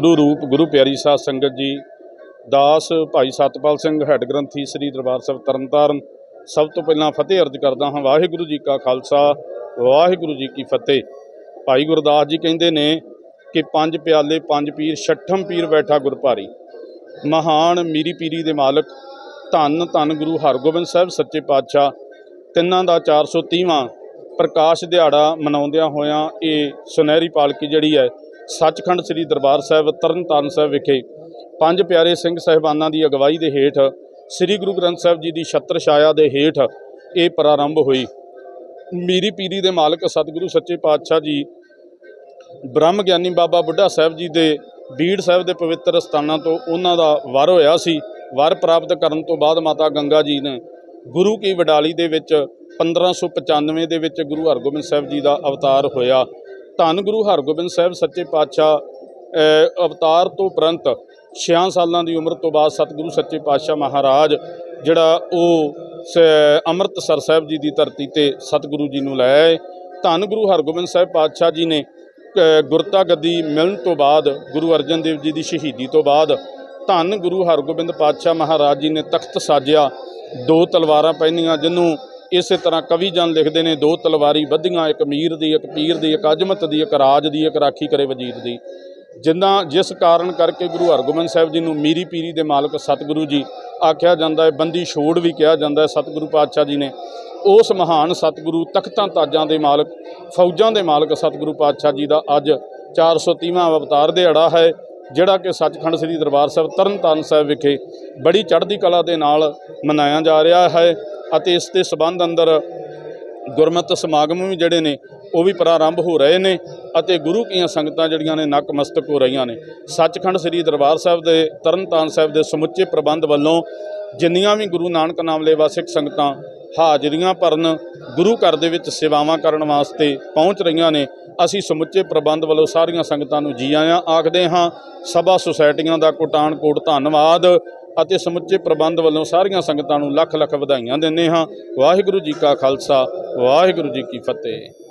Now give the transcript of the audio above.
ਗੁਰੂ ਰੂਪ, ਗੁਰੂ ਪਿਆਰੀ ਸਾਧ ਸੰਗਤ ਜੀ, ਦਾਸ ਭਾਈ ਸਤਪਾਲ ਸਿੰਘ, ਹੈੱਡ ਗ੍ਰੰਥੀ ਸ੍ਰੀ ਦਰਬਾਰ ਸਾਹਿਬ ਤਰਨਤਾਰਨ, ਸਭ ਤੋਂ ਪਹਿਲਾਂ ਫਤਿਹ ਅਰਜ ਕਰਦਾ ਹਾਂ, ਵਾਹਿਗੁਰੂ ਜੀ ਕਾ ਖਾਲਸਾ, ਵਾਹਿਗੁਰੂ ਜੀ ਕੀ ਫਤਿਹ। ਭਾਈ ਗੁਰਦਾਸ ਜੀ ਕਹਿੰਦੇ ਨੇ ਕਿ ਪੰਜ ਪਿਆਲੇ, ਪੰਜ ਪੀਰ, ਛਠਮ ਪੀਰ ਬੈਠਾ ਗੁਰਪਾਰੀ। ਮਹਾਨ ਮੀਰੀ ਪੀਰੀ ਦੇ ਮਾਲਕ, ਧੰਨ ਧੰਨ ਗੁਰੂ ਹਰਗੋਬਿੰਦ ਸਾਹਿਬ, ਸੱਚੇ ਪਾਤਸ਼ਾਹ, ਤਿੰਨਾਂ ਦਾ 430ਵਾਂ ਪ੍ਰਕਾਸ਼ ਦਿਹਾੜਾ ਮਨਾਉਂਦਿਆਂ ਹੋਇਆਂ ਇਹ ਸੁਨਹਿਰੀ ਪਾਲਕੀ ਜਿਹੜੀ ਹੈ ਸੱਚਖੰਡ ਸ੍ਰੀ ਦਰਬਾਰ ਸਾਹਿਬ, ਤਰਨਤਾਰਨ ਸਾਹਿਬ ਵਿਖੇ ਪੰਜ ਪਿਆਰੇ ਸਿੰਘ ਸਾਹਿਬਾਨਾਂ ਦੀ ਅਗਵਾਈ ਦੇ ਹੇਠ ਸ੍ਰੀ ਗੁਰੂ ਗ੍ਰੰਥ ਸਾਹਿਬ ਜੀ ਦੀ ਛਤਰ ਛਾਇਆ ਦੇ ਹੇਠ ਇਹ ਪ੍ਰਾਰੰਭ ਹੋਈ। ਮੀਰੀ ਪੀਰੀ ਦੇ ਮਾਲਕ ਸਤਿਗੁਰੂ ਸੱਚੇ ਪਾਤਸ਼ਾਹ ਜੀ, ਬ੍ਰਹਮ ਗਿਆਨੀ ਬਾਬਾ ਬੁੱਢਾ ਸਾਹਿਬ ਜੀ ਦੇ ਬੀੜ ਸਾਹਿਬ ਦੇ ਪਵਿੱਤਰ ਸਥਾਨਾਂ ਤੋਂ ਉਹਨਾਂ ਦਾ ਵਰ ਹੋਇਆ ਸੀ। ਵਰ ਪ੍ਰਾਪਤ ਕਰਨ ਤੋਂ ਬਾਅਦ ਮਾਤਾ ਗੰਗਾ ਜੀ ਨੇ ਗੁਰੂ ਕੀ ਵਡਾਲੀ ਦੇ ਵਿੱਚ 1595 ਦੇ ਵਿੱਚ ਗੁਰੂ ਹਰਗੋਬਿੰਦ ਸਾਹਿਬ ਜੀ ਦਾ ਅਵਤਾਰ ਹੋਇਆ। ਧੰਨ ਗੁਰੂ ਹਰਗੋਬਿੰਦ ਸਾਹਿਬ ਸੱਚੇ ਪਾਤਸ਼ਾਹ ਅਵਤਾਰ ਤੋਂ ਉਪਰੰਤ 6 ਸਾਲਾਂ ਦੀ ਉਮਰ ਤੋਂ ਬਾਅਦ ਸਤਿਗੁਰੂ ਸੱਚੇ ਪਾਤਸ਼ਾਹ ਮਹਾਰਾਜ, ਜਿਹੜਾ ਉਹ ਸ- ਅੰਮ੍ਰਿਤਸਰ ਸਾਹਿਬ ਜੀ ਦੀ ਧਰਤੀ ਤੇ ਸਤਿਗੁਰੂ ਜੀ ਨੂੰ ਲੈ ਆਏ। ਧੰਨ ਗੁਰੂ ਹਰਗੋਬਿੰਦ ਸਾਹਿਬ ਪਾਤਸ਼ਾਹ ਜੀ ਨੇ ਗੁਰਤਾ ਗੱਦੀ ਮਿਲਣ ਤੋਂ ਬਾਅਦ, ਗੁਰੂ ਅਰਜਨ ਦੇਵ ਜੀ ਦੀ ਸ਼ਹੀਦੀ ਤੋਂ ਬਾਅਦ ਧੰਨ ਗੁਰੂ ਹਰਗੋਬਿੰਦ ਪਾਤਸ਼ਾਹ ਮਹਾਰਾਜ ਜੀ ਨੇ ਤਖਤ ਸਾਜਿਆ। ਦੋ ਤਲਵਾਰਾਂ ਪਹਿਨੀਆਂ, ਜਿਹਨੂੰ ਇਸੇ ਤਰ੍ਹਾਂ ਕਵੀ ਜਨ ਲਿਖਦੇ ਨੇ, ਦੋ ਤਲਵਾਰੀ ਬੱਧੀਆਂ ਇੱਕ ਮੀਰ ਦੀ, ਇੱਕ ਪੀਰ ਦੀ, ਇੱਕ ਅਜਮਤ ਦੀ, ਇੱਕ ਰਾਜ ਦੀ, ਇੱਕ ਰਾਖੀ ਕਰੇ ਵਜੀਦ ਦੀ। ਜਿੰਨਾ ਜਿਸ ਕਾਰਨ ਕਰਕੇ ਗੁਰੂ ਹਰਗੋਬਿੰਦ ਸਾਹਿਬ ਜੀ ਨੂੰ ਮੀਰੀ ਪੀਰੀ ਦੇ ਮਾਲਕ ਸਤਿਗੁਰੂ ਜੀ ਆਖਿਆ ਜਾਂਦਾ ਹੈ, ਬੰਦੀ ਛੋੜ ਵੀ ਕਿਹਾ ਜਾਂਦਾ ਹੈ, ਸਤਿਗੁਰੂ ਪਾਤਸ਼ਾਹ ਜੀ ਨੇ। ਉਸ ਮਹਾਨ ਸਤਿਗੁਰੂ ਤਖਤਾਂ ਤਾਜਾਂ ਦੇ ਮਾਲਕ, ਫੌਜਾਂ ਦੇ ਮਾਲਕ ਸਤਿਗੁਰੂ ਪਾਤਸ਼ਾਹ ਜੀ ਦਾ ਅੱਜ 430ਵਾਂ ਅਵਤਾਰ ਦਿਹਾੜਾ ਹੈ, ਜਿਹੜਾ ਕਿ ਸੱਚਖੰਡ ਸ੍ਰੀ ਦਰਬਾਰ ਸਾਹਿਬ ਤਰਨਤਾਰਨ ਸਾਹਿਬ ਵਿਖੇ ਬੜੀ ਚੜ੍ਹਦੀ ਕਲਾ ਦੇ ਨਾਲ ਮਨਾਇਆ ਜਾ ਰਿਹਾ ਹੈ। ਅਤੇ ਇਸ ਦੇ ਸਬੰਧ ਅੰਦਰ ਗੁਰਮਤਿ ਸਮਾਗਮ ਵੀ ਜਿਹੜੇ ਨੇ, ਉਹ ਵੀ ਪ੍ਰਾਰੰਭ ਹੋ ਰਹੇ ਨੇ ਅਤੇ ਗੁਰੂ ਕੀਆਂ ਸੰਗਤਾਂ ਜਿਹੜੀਆਂ ਨੇ ਨਕਮਸਤਕ ਹੋ ਰਹੀਆਂ ਨੇ। ਸੱਚਖੰਡ ਸ੍ਰੀ ਦਰਬਾਰ ਸਾਹਿਬ ਦੇ, ਤਰਨਤਾਰਨ ਸਾਹਿਬ ਦੇ ਸਮੁੱਚੇ ਪ੍ਰਬੰਧ ਵੱਲੋਂ ਜਿੰਨੀਆਂ ਵੀ ਗੁਰੂ ਨਾਨਕ ਨਾਮ ਲੈਵਾ ਸਿੱਖ ਸੰਗਤਾਂ ਹਾਜ਼ਰੀਆਂ ਭਰਨ, ਗੁਰੂ ਘਰ ਦੇ ਵਿੱਚ ਸੇਵਾਵਾਂ ਕਰਨ ਵਾਸਤੇ ਪਹੁੰਚ ਰਹੀਆਂ ਨੇ, ਅਸੀਂ ਸਮੁੱਚੇ ਪ੍ਰਬੰਧ ਵੱਲੋਂ ਸਾਰੀਆਂ ਸੰਗਤਾਂ ਨੂੰ ਜੀ ਆਇਆਂ, ਆਖਦੇ ਹਾਂ, ਸਭਾ ਸੁਸਾਇਟੀਆਂ ਦਾ ਕੋਟਾਨ ਕੋਟ ਧੰਨਵਾਦ। ਅਤੇ ਸਮੁੱਚੇ ਪ੍ਰਬੰਧ ਵੱਲੋਂ ਸਾਰੀਆਂ ਸੰਗਤਾਂ ਨੂੰ ਲੱਖ ਲੱਖ ਵਧਾਈਆਂ ਦਿੰਦੇ ਹਾਂ। ਵਾਹਿਗੁਰੂ ਜੀ ਕਾ ਖਾਲਸਾ, ਵਾਹਿਗੁਰੂ ਜੀ ਕੀ ਫਤਿਹ।